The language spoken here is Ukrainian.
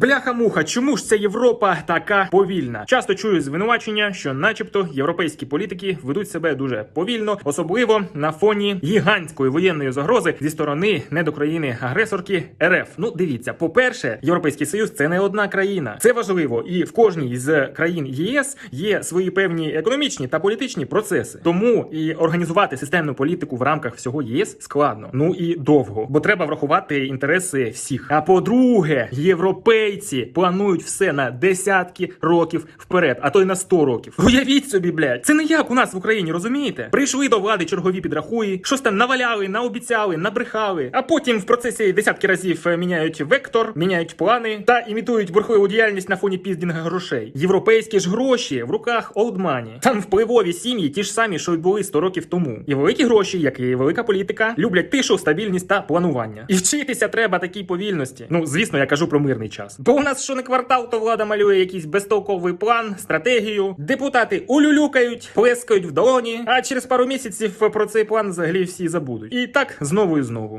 Бляха-муха, чому ж ця Європа така повільна? Часто чую звинувачення, що, начебто, європейські політики ведуть себе дуже повільно, особливо на фоні гігантської воєнної загрози зі сторони недокраїни агресорки РФ. Ну, дивіться, по-перше, європейський союз це не одна країна. Це важливо, і в кожній з країн ЄС є свої певні економічні та політичні процеси. Тому і організувати системну політику в рамках всього ЄС складно. Ну і довго, бо треба врахувати інтереси всіх. А по-друге, європейці планують все на десятки років вперед, а то й на 100 років. Уявіть собі, блядь, це не як у нас в Україні, розумієте? Прийшли до влади чергові підрахуї, щось там наваляли, наобіцяли, набрехали, а потім в процесі десятки разів е, міняють вектор, міняють плани та імітують бурхливу діяльність на фоні піздінга грошей. Європейські ж гроші в руках олдмані. Там впливові сім'ї, ті ж самі, що й були 100 років тому. І великі гроші, як і велика політика, люблять тишу, стабільність та планування. І вчитися треба такій повільності. Ну, звісно, я кажу про мирний час. Бо у нас що не квартал, то влада малює якийсь безтолковий план, стратегію. Депутати улюлюкають, плескають в долоні, а через пару місяців про цей план взагалі всі забудуть. І так знову і знову.